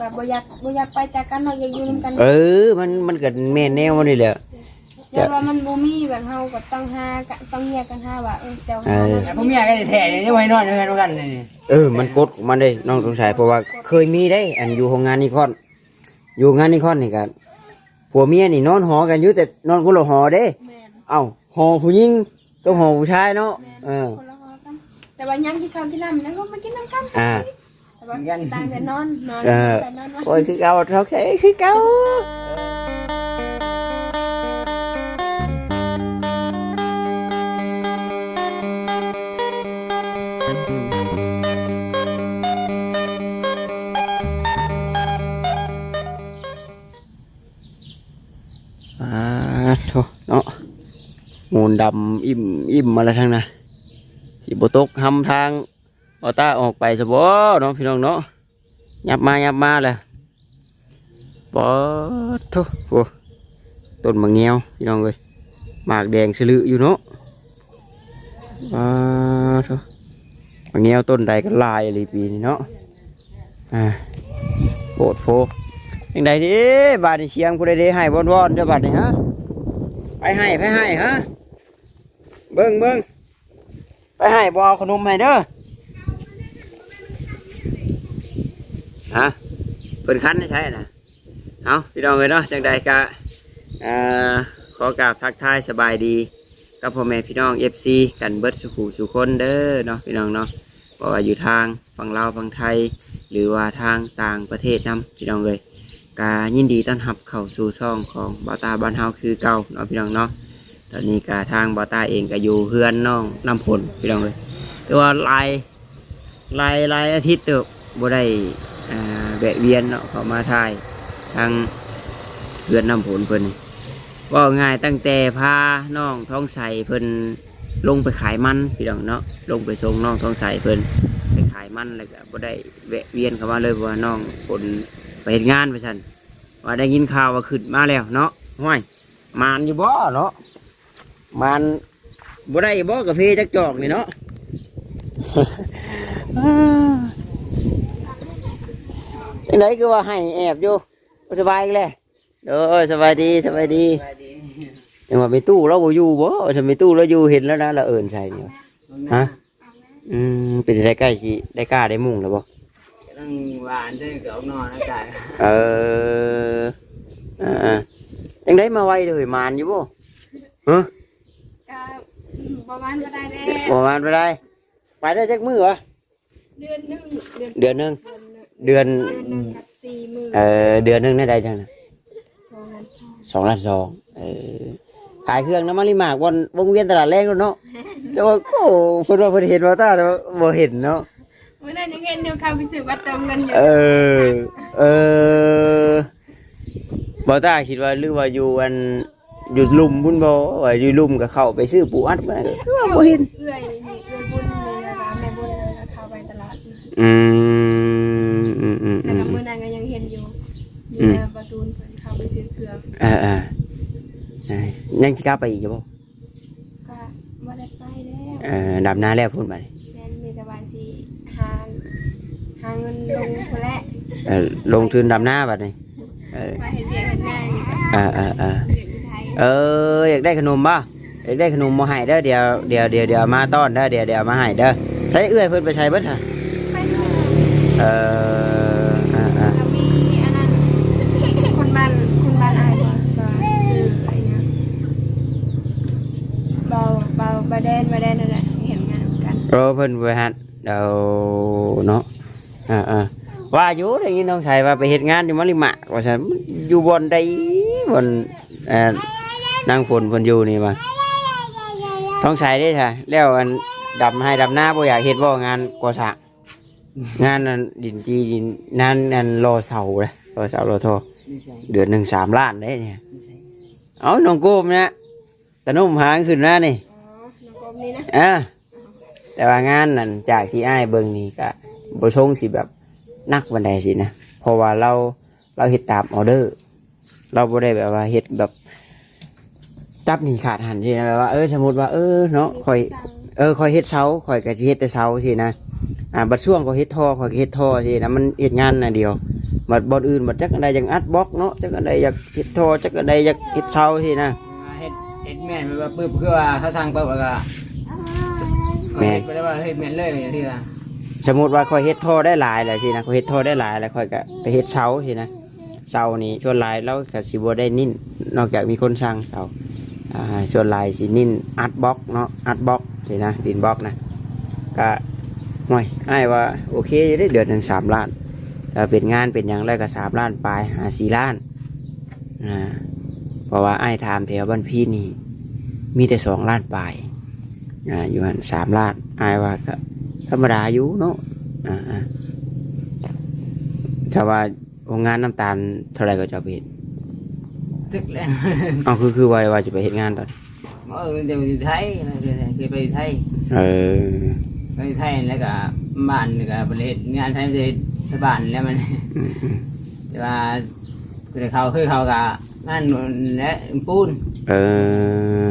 ก็บ่อยากบ่อยากไปจากกันเนาะอยากอยู่นํกันเออ มันมันก็แม่นแนวมันนี่แหละ แต่ว่ามันบ่มีแบบเฮาก็ต้องหากันต้องแยกกันหาว่าเออเจ้าเอหาอนะแต่พวกเมียก็แท้ๆนี่ไว้นอนด้วยกันด้วยกันนี่เออ มันกดของมันได้น้องสงสัยเพราะว่าเคยมีได้ อันอยู่โรงงานนิคอน อยู่งานนิคอนนี่กันผัวเมียนี่นอนหอกันอยู่แต่นอนคนละหอเด้ แม่นเอ้าหอผู้หญิงต้องหอผู้ชายเนาะแม่นเออ คนละหอกันแต่ว่ายังที่ข้าวที่น้ำนั้นก็มากินน้ำกัน อ่าแต่ว่าต่างกันนอนนอนเออแต่นอนว่าโอ้ยคือเก่าเท่าแค่คือเก่าอ่าโถเนาะมูลดำอิ่มอิ่มมาแล้วทั้งนะสิบตกทำทาง ออต้าออกไปสบอเนาะพี่น้องเนาะยับมายับมาเลยปอดทุโอ้ต้นมะเงียวพี่น้องเลยหมากแดงสลืออยู่เนาะปอดทุมะเงียวต้นใดก็ลายอะไรปีนี้เนาะอ่าโปดโฟยังไงดิบาดเชียงผู้ใดๆให้วอนๆเด้อบาดนี้ฮะไปให้ไปให้ฮะเบิ้งเบิ้งไปให้บอขนมให้เด้อ ฮะเพิ่นคันได้ใช่นะเอาพี่น้องเลยเนาะจังใดกะขอกราบทักทายสบายดีกับพ่อแม่พี่น้อง FC กันเบิดสุขุสุคนเด้อเนาะพี่น้องเนาะบ่ว่าอยู่ทางฝั่งลาวฝั่งไทย หรือว่าทางต่างประเทศนํพี่น้องเลยกายินดีต้อนรับเข้าสู่ช่องของบาตาบ้านเฮาคือเก่าเนาะพี่น้องเนาะตอนนี้กาทางบาตาเองก็อยู่เฮือนน้องน้ำผลพี่น้องเลยแต่ว่าลายลายลายอาทิตย์เติบบ่ได้ แวะเวียนเนาะเขามาถ่ายทางเพื่อนนำผลเพิ่นนี่เว่าง่ายตั้งแต่พาน้องท้องใสเพิ่นลงไปขายมันพี่น้องเนาะลงไปส่งน้องท้องใสเพิ่นไปขายมันแล้วก็บ่ได้แวะเวียนเข้ามาเลยเพราะว่าน้องผลไปเฮ็ดงานไปซั่นว่าได้ยินข่าวว่าขึ้นมาแล้วเนาะห้วยมานอยู่บ่เนาะมานบ่ได้บ่กาแฟจักจอกนี่เนาะ จังไหนคือว่าให้แอบอยู่บ่สบายอีกเลยเด้อสบายดีสบายดียังว่าไปตู้เราบ่อยู่บ่ถ้าไปตู้เราอยู่เห็นแล้วนะเราเอิ้นใส่นี่วะฮะอืมเป็นได้ใกล้สิได้กล้าได้มุ่งแล้วบ่ต้องหวานด้วยกับนอนนะจ๊ะเอออ่าๆจังไดมาไวเลยมานอยู่บ่ฮะก็ประมาณบ่ได้แล้วบ่มานบ่ได้ไปได้จักมื้อวะเดือนหนึงเดือนเดือนหนึง เดือนหนึงเดือนเดือนหนึงกับสี่มื้อเอ่อเดือนหนึงได้ได้จังน่ะสองล้านสองสองล้านสองเออขายเครื่องน้ำมันลิมากวันวงเวียนตลาดแรกแล้วเนาะจะว่าโอ้เพิ่นว่าเพิ่นเห็นว่าตาแต่ว่าบ่เห็นเนาะวันนั้นยังเห็นอยู่ค่ะไปซื้อบัตรเติมเงินอยู่เออ เออบ่ตาคิดว่าหรือว่าอยู่อันอยู่ลุมพุ่นบ่ว่าอยู่ลุมก็เข้าไปซื้อปูอัดมาก็คือว่าบ่เห็นเอื้อยนี่เอื้อยบุญนี่นะคะแม่บุญนี่นะคะเข้าไปตลาดอืมอืมอืม แต่ อืม กับมื้อนั้นก็ยังเห็นอยู่อยู่ในประตูเพิ่นเข้าไปซื้อเครื่อง เอ่าอ่า ยังสิกล้าไปอีกอยู่บ่ก็บ่ได้ไปแล้วเออดำนาแล้วพุ่นมานี่แม่นมีแต่ว่าสิหาหาเงินลงพุ่นแหละเออลงทุนดำนาบัดนี้เออมาเฮ็ดเวียกเฮ็ดงานนี่ก็อ่าอ่าอ่าเฮ็ดอยู่ไทยเอออยากได้ขนมป่ะอยากได้ขนมมาให้เด้อเดี๋ยวเดี๋ยวเดี๋ยวเดี๋ยวมาต้อนเด้อเดี๋ยวเดี๋ยวมาให้เด้อใช้เอื้อยเพิ่นไปใช้เบิดค่ะ ไปเนาะเอออ่าอ่า แล้วมีอันนั้นคนบ้านคนบ้านอายบ่ก็ซื้ออะไรเงี้ยเบาเบาบาแดนบาแดนนั่นแหละเห็นงานเหมือนกันโรเพิ่นไปหัดเดี๋ยวเนาะอ่าอ่าว่าอยู่ได้ยินน้องชายว่าไปเฮ็ดงานอยู่มะลิมะว่าซั่นอยู่บ่อนใดบ่อนเอ่อนางฝนเพิ่นอยู่นี่ว่าท้องชายเด้ค่ะแล้วอันดำให้ดำหน้าบ่อยากเฮ็ดบ่งานก่อสร้างงานนั้นดินจีดินงานนั้นรอเสาเลยรอเสารอท่อไม่ใช่เดือนหนึ่งสามล้านได้เนี่ยไม่ใช่เอาน้องโกมเนี่ยตะนุ่มหางขึ้นนะนี่อ๋อน้องกบนี่นะอ่า แต่ว่างานนั่นจากที่อ้ายเบิ่งนี่ก็บชงสิแบบนักบันไดสินะเพราะว่าเราเราเฮ็ดตามออเดอร์ เราบ่ได้แบบว่าเฮ็ดแบบจับหนีขาดหันสินะแบบว่าเออสมมติว่าเออเนาะคอยเออคอยเฮ็ดเสาคอยก็สิเฮ็ดแต่เสาสินะอ่าบัดช่วงก็เฮ็ดท่อคอยก็เฮ็ดท่อสินะมันเฮ็ดงานน่ะเดียวบัดบอนอื่นบัดจักอันใดอยากอัดบล็อกเนาะจักอันใดอยากเฮ็ดท่อจักอันใดอยากเฮ็ดเสาที่นะเฮ็ดเฮ็ดแม่นไปว่าปึ๊บคือว่าเขาสั่งปึ๊บแล้วก็ แม่นเฮ็ดไปได้ว่าเฮ็ดแม่นเลยอย่างที่ว่าสมมุติว่าค่อยเฮ็ดท่อได้หลายแล้วสินะค่อยเฮ็ดท่อได้หลายแล้วค่อยก็ไปเฮ็ดเสาสินะเสานี่ส่วนหลายเราก็สิบ่ได้นิ่นนอกจากมีคนสั่งเสาอ่าส่วนหลายสินิ่นอัดบล็อกเนาะอัดบล็อกสินะดินบล็อกนะก็ห่วยอ้ายว่าโอเคอยู่ได้เดือนหนึงสามล้านถ้าเป็นงานเป็นหยังแล้วก็สามล้านปลายหาสี่ล้านอ่าเพราะว่าอ้ายถามแถวบ้านพี่นี่มีแต่สองล้านปลาย อ่าอยู่หันสามล้านอ้ายว่าก็ธรรมดาอยู่เนาะอ่าอ่าถ้าว่าโรงงานน้ำตาลเท่าไหรก็จะเอาไปเห็นตึกแล้วเอาคือคือว่าว่าจะไปเห็นงานตอนเออเดี๋ยวอยู่ไทยเคยไปไทยเออไปไทยแล้วก็บ้านก็ประเทศงานไทยประเทศบ้านแล้วมันอืมอืมแต่ว่าคือเขาคือเขากับงานและปูนเออ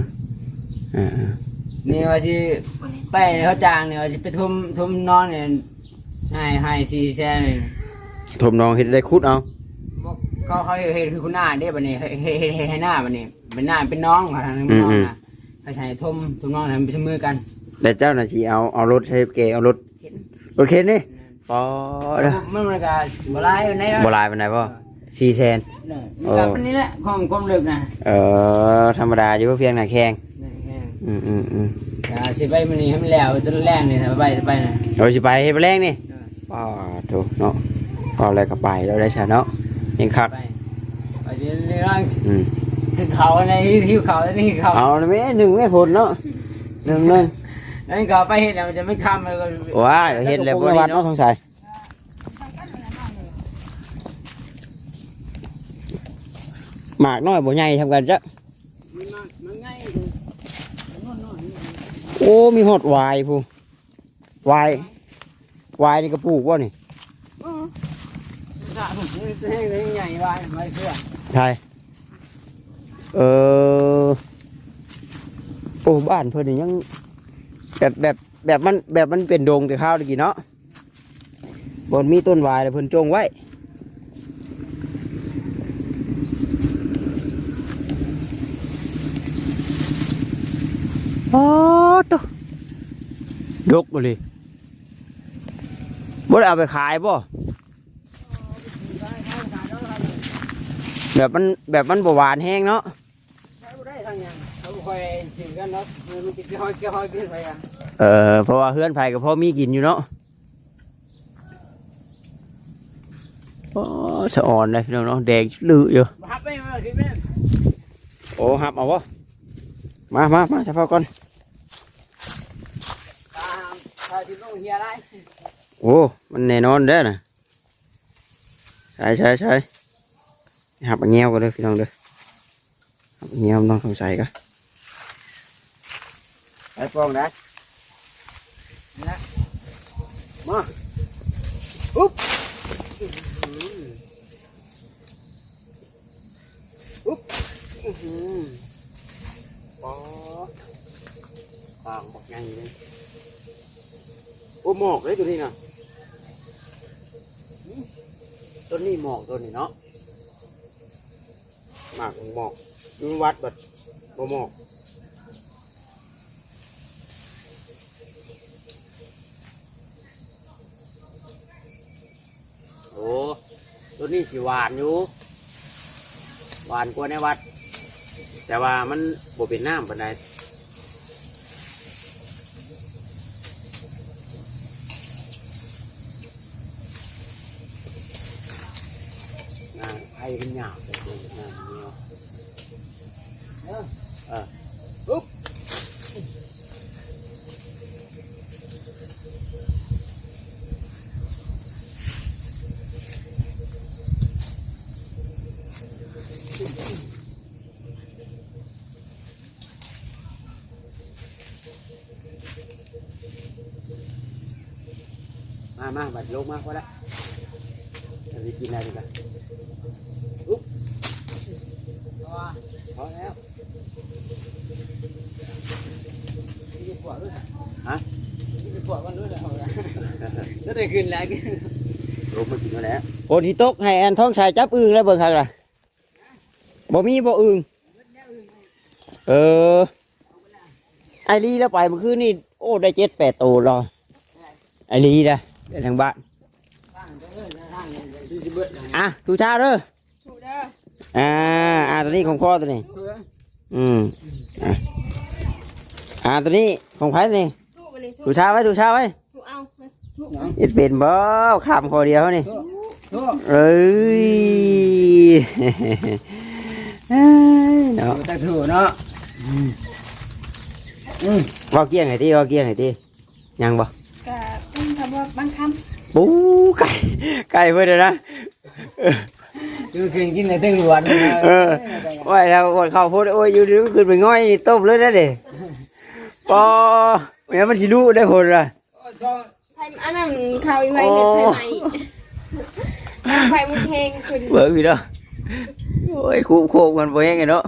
อ่าอ่า นี่ว่าสิไปเขาจ้างเนี่ยว่าสิไปทุ่มทุ่มนอนเนี่ยให้ให้สี่แสนเลยทมน้องเห็ดได้คุดเอาบอกเขาเขาเห็นคือคุณหน้าเด้บันนี้เห็นเห็นเห็นให้หน้าบันนี้เป็นหน้าเป็นน้องค่ะทางน้องนะเขาใช้ทุ่มทุ่มน้องทำเป็นมือกันแต่เจ้าหน้าที่เอาเอารถให้เกเอารถรถเข็นนี่ปอเด้อมันมันก็บลายในบลายเป็นไงพ่อสี่แสนนี่ก็เป็นนี่แหละของความลึกนะเออธรรมดาอยู่เพียงหน้าแข้ง อืมอืมอืมสิไปมันนี่ให้มันแล้วจนแรงนี่ไปไปนะเราสิไปให้ไปแรงนี่ปอถูกเนาะพออะไรก็ไปเราได้ชาเนาะยังคักไปไปเรื่องอืมเขาในที่เขาในเขาเอาเลยไหมหนึ่งไม่ผลเนาะหนึ่งหนึ่งนั่นก็ไปเห็นมันจะไม่คำเลยก็ว้าเห็ดแล้วบ่ดีเนาะสงสัยหมากน้อยบ่ใหญ่ทำกันจ้ะ มันง่าย โอ้ มีหอดวายพูวายวายนี่กระปุกว่านี่ใหญ่ไปไม่เชื่อใช่เออโอ้บ้านเพิ่นนี่ยังแบบแบบแบบมันแบบมันเป็นดงแต่ข้าวตะกี้เนาะบนมีต้นวายแล้วเพิ่นจงไว้ โอ้ตัวดกเลยบ่ได้เอาไปขายบ่แบบมันแบบมันบ่หวานแห้งเนาะเออเพราะว่าเฮือนไผกับพ่อมีกินอยู่เนาะโอ้สะอ่อนเลยพี่น้องเนาะแดงลืออยู่โอ้หับเอาวะมามามาจะพาก่อน ตามตาที่ต้องเฮียไร โอ้มันแน่นอนเด้อนะใช่ใช่ใช่หับเอาเงี้ยวกันเลยพี่น้องเด้อหับเอาเงี้ยวน้องสงสัยกันไอ้ปองได้มาอุ๊บอุ๊บอื้อหือปอต่างบอกไงเลยโอ้หมอกเลยตัวนี้นะต้นนี้หมอกตัวนี้เนาะหมากหมอกดูวัดบัดบ่หมอกโอ้ต้นนี้สิหวานอยู่หวานกว่าในวัด แต่ว่ามันบ่เป็นน้ำปานใด งานไทยเป็นหยาบแต่ตัวงานนี้เนาะเออเออปุ๊บมามาบัดลงมา พอละจะไปกินอะไรดีกันพอแล้วที่ขวดด้วยฮะที่ขวดกันด้วยเลยก็ได้ขึ้นแล้วลงมากินแล้วแหละเโอที่ตกให้อันท้องชายจับอึงแล้วเบิ่งคักล่ะบ่มีบ่อึงเออไอรีแล้วไปเมื่อคืนนี่โอ้ได้เจ็ดแปดตัวรอไอรีนะได้ทางบ้านอะตูชาเด้อถูกเด้ ออ่าอ่าตัวนี้ของพ่อตัวนี้ อืมอะอ่าตัวนี้ของใครตัวนี้ถูกวันนี้ถูตูกชาไว้ตูชาไว้ถูกเอาถูกเอ็ดเป็นบ่ขามคอเดียวนี่โอ้เอ้ย เอ้ยเนาะตะถูเนาะอืมว่าเกี้ยงไห้ทีว่าเกี้ยงไห้ทียังบ่กะเป็นคำว่าบางคปูไก่ไก่เพื่อนเลยนะ คือกินกินในตึ้งหลวนนะเออว่าแล้วอดข้าวโพดโอ้ยอยู่ดีมันขึ้นไปง่อยนี่ต้มเลยนะเด้ปอแม่มันสิรู้ได้ผลล่ะำไผ่อันนั้นเขาอีไว้เห็ดไผ่ใหม่ไผ่มุนเพลงขึ้นเบิกพี่เนาะโอ้ยคูโคกมันบ่แห้งไงเนาะ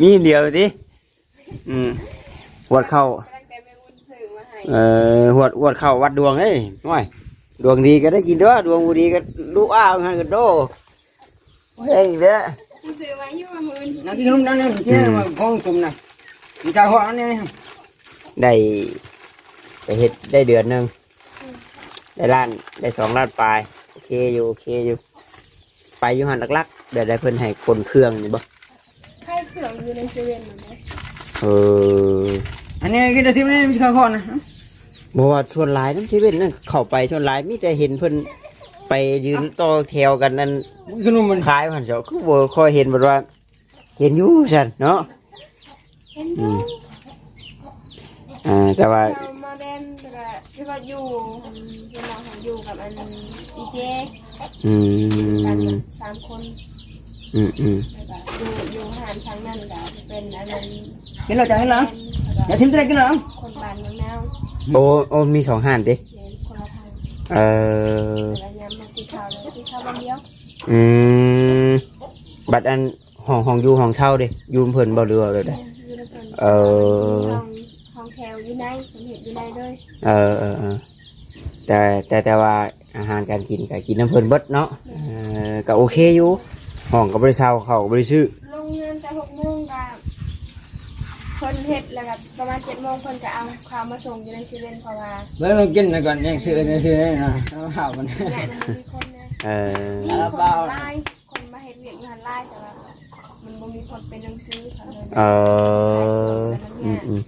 มีเดียวติอืมหวดเข้ากำลังแต่แม่วุ้นสื่อมาให้เอ่อหวดหวดเข้าวัดดวงเอ้ยน้อย ดวงดีก็ได้กินเด้อดวงบ่ดีก็ลูกอ้าวหันกันโดเฮ้ยเด้อวุ้นสื่อมาอยู่มามือนั่นที่นุ่มนั่นนี่เชื่อว่าของสุ่มนะมีชาวหัวนี่ได้ไปเฮ็ดได้เดือนหนึงได้ล้านได้สองล้านปลายโอเคอยู่โอเคอยู่ ไปอยู่หันลักๆเดี๋ยวได้เพิ่นให้คนเครื่องนี่บ่ไข่เขืองอยู่ในเซเว่นเหมือนกันเอออันนี้กินแต่ที่นี่มีชาวหัวนะ บ่ว่าชวนหลายน้ำชีวิตนั่นเข้าไปชวนหลายมีแต่เห็นเพิ่นไปยืนต่อแถวกันนั่นคือนุ่มมันขายมันเจ้าคือบ่ค่อยเห็นบ่ว่า เห็นอยู่ซั่นเนาะเห็นดูอ่าแต่ว่าเรามาเด่นแต่ก็ที่ว่าอยู่ที่เราอยู่กับอันอีเจอืกันมสามคนอืมอืมแล้วก็อยู่อยู่หารทางนั้นก็เป็นอันนั้นกินเราจะให้หลังแล้วอย่าทิ้งตัวกินหลังคนบ้านเมืองแนว โอ้โอ้มีสองห้านติเรียนคนละทางเออแล้วย้ำมากินข้าวเลยกินข้าววันเดียวอืมบัดอันห้องห้องอยู่ห้องเช่าเด้อยู่เพิ่นบ่เรือเลยเด้อยู่ในต้นเออ ห้องห้องแถวอยู่ในผมเห็นอยู่ในเลยเออเออเออแต่แต่แต่ว่าอาหารการกินก็กินน้ำเพิ่นเบิดเนาะเออก็โอเคอยู่ห้องก็บริเซาเขาก็บริซื้อ ลงเงินแต่หกโมงก็ คนเห็ดแล้วก็ประมาณเจ็ดโมงคนก็เอาข้าวมาส่งอยู่ในเซเว่นเพราะว่าเมื่อเรากินก่อนยังซื้อยังซื้อนะเอาข้าวมันเนี่ยมันมีคนนะเออมีคนไล่คนมาเห็ดเวียกงานไล่แต่ว่ามันบ่มีคนเป็นหนังสือเขาเลยเอออืมอืม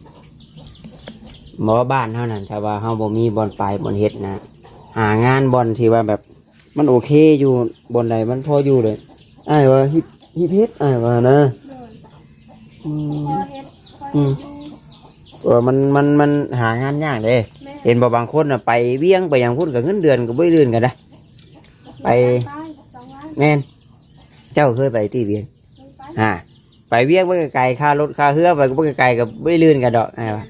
หมอบ้านเท่านั้นถ้าว่าเฮาบ่มีบอลไปบอลเฮ็ดนะหางานบอลที่ว่าแบบ มันโอเคอยู่บอลใดมันพออยู่เลยอ้ายว่าฮิปฮิปเฮ็ดอ้ายว่านะ อืมพ อเฮ็ดพอเฮ็ดอยู่เออมันมันมันหางานยากเด้แม่เห็นบ่บางคนน่ะไปเวียงไปอย่างพุ่นกับเงินเดือนก็บ่ได้เดือนกันนะไปสองวันแม่นเจ้าเคยไปที่เวียงไปอ่าไปเวียงบ่ไกลๆค่ารถค่าเรือไปก็บ่ไกลๆก็บ่ได้เดือนกันดอกอ่าว่า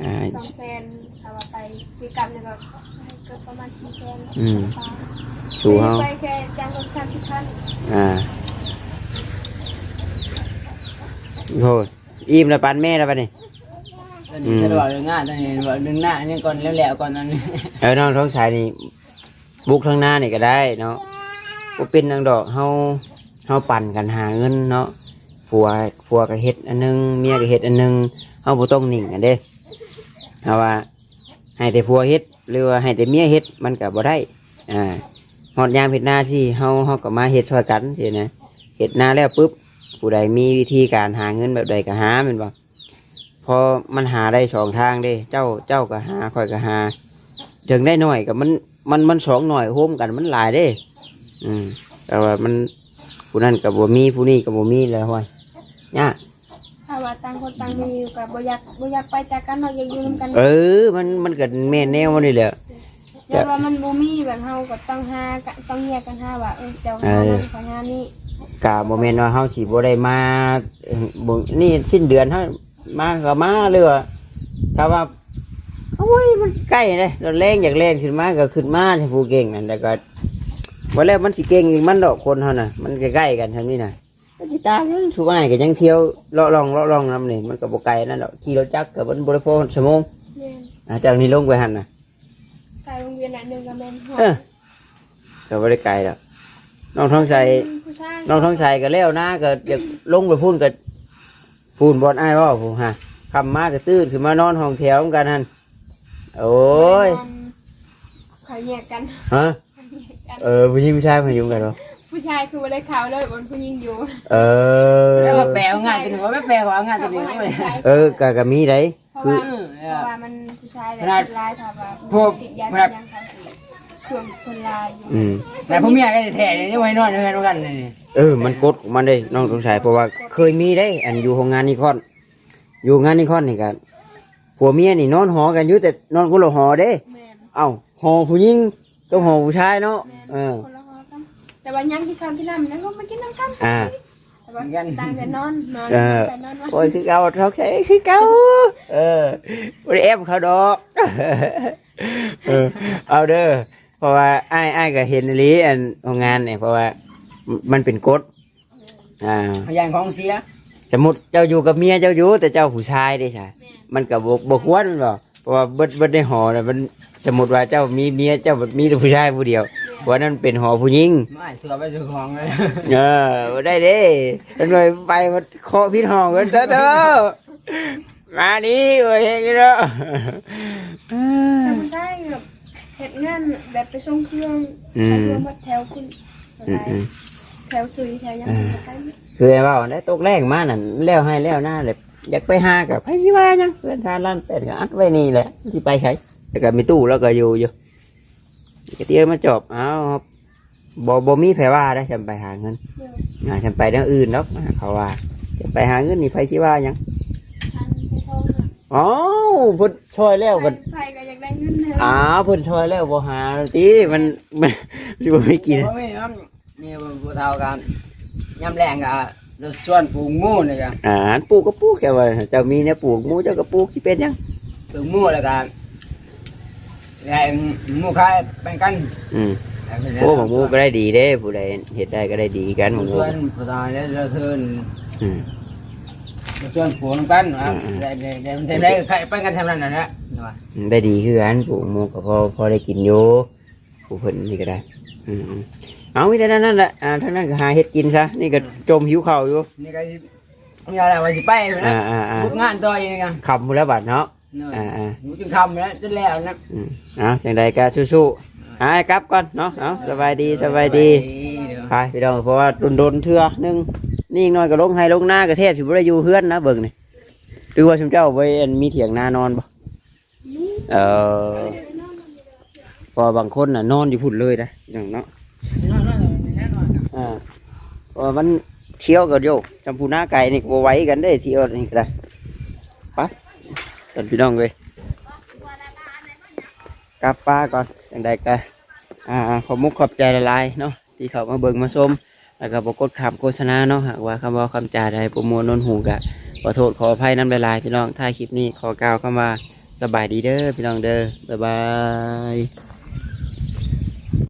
อ่าสองแสนถ้าว่าไปคุยกันเนี่ยก็เกิดประมาณสี่แสนอืมสู่เฮาไปแค่จ้างรถชาติที่ท่านอ่าโห อิ่มแล้วปานแม่แล้วปานนี้ตอนนี้จะบอกเรื่องงานตอนนี้บอกเรื่องหน้านี่ก่อนแล้วแล้วก่อนนั้นเออน้องท้องชายนี่บุกทางหน้านี่ก็ได้เนาะบ่เป็นนางดอกเฮาเฮาปั่นกันหาเงินเนาะผัวผัวก็เฮ็ดอันหนึงเมียก็เฮ็ดอันหนึงเฮาบ่ต้องนิ่งกันเด้เฮาว่าให้แต่ผัวเฮ็ดหรือว่าให้แต่เมียเฮ็ดมันก็บ่ได้อ่าฮอดยามเฮ็ดหน้าที่เฮาเฮาก็มาเฮ็ดช่วยกันสินะเฮ็ดหน้าแล้วปุ๊บ ผู้ใดมีวิธีการหาเงินแบบใดก็หาแม่นบ่พอมันหาได้สองทางเด้ เจ้าเจ้าก็หาข่อยก็หา ถึงได้หน่อยกับมันมันมันสองหน่อยโฮมกันมันหลายเด้ อืมแต่ว่ามันผู้นั้นกับบ่มีผู้นี้กับบ่มีแล้วห้อยยากถ้าว่าต่างคนต่างมีอยู่กับบ่อยากบ่อยากไปจากกันเนาะอยากอยู่นำกันเออ มันมันเกิดแม่นแนวมันนี่แหละแต่ว่ามันบ่มีแบบเฮาก็ต้องหากันต้องแยกกันหาว่าเออเจ้าหานั่นขอหานี่ กะบ่แม่นว่าเฮาสิบ่ได้มาเอ่อบ่นี่สิ้นเดือนเฮามาก็มาเลยว่าถ้าว่าโอ้ยมันใกล้เลยเราแรงอยากแล่นขึ้นมาก็ขึ้นมาให้ผู้เก่งนั่นแต่ก็บ่แล้วมันสิเก่งอีกมันดอกคนเฮาน่ะมันใกล้ๆกันเท่านี้น่ะมันสิตามยังสุง่ายก็ยังเที่ยวเลาะลองเลาะลองนำนี่มันก็บ่ไกลนั่นดอกขี่รถจักรก็บ่บ่ได้พอชั่วโมงแม่นอ่าจากนี้ลงไปหั่นน่ะไปโรงเรียนอันหนึงก็แม่นฮอดเออก็ก็บ่ได้ไกลดอก น้องท้องใสผู้ชายน้องท้องใสก็แล้วนะก็อยากลงไปพูนก็พูนบอลอ้ายว่าผมฮะคำมาก็ตื่นขึ้นมานอนห้องแถวเหมือนกันฮันโอ้ยเขาแยกกันฮะเขาแยกกันเออผู้หญิงผู้ชายมายุ่งกันเหรอผู้ชายคือบ่ได้ข่าวเลยบนผู้หญิงอยู่ เออแล้วก็แปลว่างานตัวหนึ่งว่าไม่แปลว่างานตัวหนึ่งเขาว่าให้ผู้ชายเออกะกะมีได้เพราะคือว่าเพราะว่ามันผู้ชายแบบขนาดลายค่ะว่าพวกติดยาขนาดติดยังเขาสิ เครื่องคนลายอยู่อืม แต่พวกเมียก็จะแท้เนี่ยไว้นอนด้วยกันด้วยกันนี่เออ มันกดของมันได้น้องสงสัยเพราะว่าเคยมีได้ อันอยู่โรงงานนิคอน อยู่งานนิคอนนี่กันผัวเมียนี่นอนหอกันอยู่แต่นอนคนละหอเด้ แม่นเอ้าหอผู้หญิงกับหอผู้ชายเนาะ แม่นเออ คนละหอกันแต่ว่ายังที่ข้าวที่น้ำนั้นก็มากินน้ำกันอ่า แต่ว่าต่างกันนอนนอนเออ แต่นอนว่าโอ้ยคือเก่าเขาใช้คือเก่าเออบ่ได้แอบเขาดอก เออ เอาเด้อ เพราะว่าไอ้ไอ้ายก็เห็นอีหลีอันโรงงานเนี่ยเพราะว่ามันเป็นกฎอ่า พยานของเสียสมมติเจ้าอยู่กับเมียเจ้าอยู่แต่เจ้าผู้ชายได้ใช่แม่นมันกับบกควรแมันบ่เพราะว่าเบิดเบิดในหอน่ะมันสมมติว่าเจ้ามีเมียเจ้ามีแต่ผู้ชายผู้เดียวเพราะว่านั่นเป็นหอผู้หญิงไม่เสือไปซื้อของเลยเออบ่ได้เด้เป็นเลยไปมันเคาะพิษห้องกันซะเด้อมานี่โอ้ยเฮ็ดเด้อ แต่ผู้ชายแบบ เฮ็ดงานแบบไปส่งเครื่องอืใช้มเครื่องมาแถวคุณสอืมบายอืมแถวซุยแถวยังไม่ได้คือไอ้เว่าได้ตกแรงมานั่นแล้วให้แล้วหน้าเลยอยากไปหากับไผสิว่าหยังเพื่อนทานร้านเป็ดก็อัดไว้นี่แหละที่ไปใช้แต่ก็มีตู้แล้วก็อยู่อยู่ก็เตี้ยมาจบเอาบ่บ่มีไผว่าได้ฉันไปหาเงินเดี๋ยวอ่าฉันไปทางอื่นเนาะเขาว่าจะไปหาเงินนี่ไผสิว่าหยังทานไปทอง น่ะอ๋อเพิ่นช่วยแล้วเพิ่นใครก็อยากได้เงินเลยอ้าวเพิ่นช่วยแล้วบ่หาติมันมันสิบ่มีกินเพราะไม่ครับนี่บัวเทากันยำแรงกับส่วนปลูกงูนี่กันอ่าปลูกก็ปลูกแค่ว่าเจ้ามีเนี่ยปลูกหมูเจ้าก็ปลูกสิเป็นหยัง ปลูกงูแล้วกันแล้วงูคายเป็นกันอืมโอ้หมูก็ได้ดีเด้ผู้ใดเฮ็ดได้ก็ได้ดีกันหมูส่วนบัวเทาแล้วเราเทินอืม ส่วนปลูกกันครับอืมแต่แต่แต่ได้ใครเป็นกันทำนั่นนะได้ดีคือกันปลูกหมูก็พอพอได้กินอยู่ผู้เพิ่นนี่ก็ได้อืมๆเอาวิธีนั้นนั่นแหละอ่าทั้งนั้นก็หาเฮ็ดกินซะนี่ก็จมหิวข้าวอยู่นี่ก็นี่อะไรวันสิไปนะอ่าอ่าอ่าพูดงานต่อยังไงกันคำหมดแล้วบัดเนาะอ่าอ่าหนูจึงคำแล้วจนแล้วนะอืมเอาจังใดก็สู้ๆอ่ากลับก่อนเนาะเอาสบายดีสบายดีไปพี่น้องเพราะว่าโดนๆเทื่อนึง นี่อีกหน่อยก็ลงให้ลงหน้ากระเทพสิบ่ได้อยู่เฮือนนะเบิ่งนี่หรือว่าชุมเจ้าไว้อันมีเถียงนานอนบ่เออเพอบางคนน่ะนอนอยู่พุ่นเลยนะอย่างเนาะอ่าเพราะวันเที่ยวกันโยจำพูน้าไก่นี่ก็บ่ไหว้กันได้เที่ยวนี่ก็ได้ไปตอนพี่น้องเลยกลับป้าก่อนอย่างใดก็อ่าขอมุกขอบใจละลายเนาะที่เขามาเบิ่งมาชม แล้วก็บอกดคำโฆษณาเนาะหากว่าคำว่าคำจาใดประมวลนนหูกะขอโทษขออภัยน้ำลายพี่น้องถ้าคลิปนี้ขอกล่าวคำว่าสบายดีเด้อพี่น้องเด้อบ๊ายบาย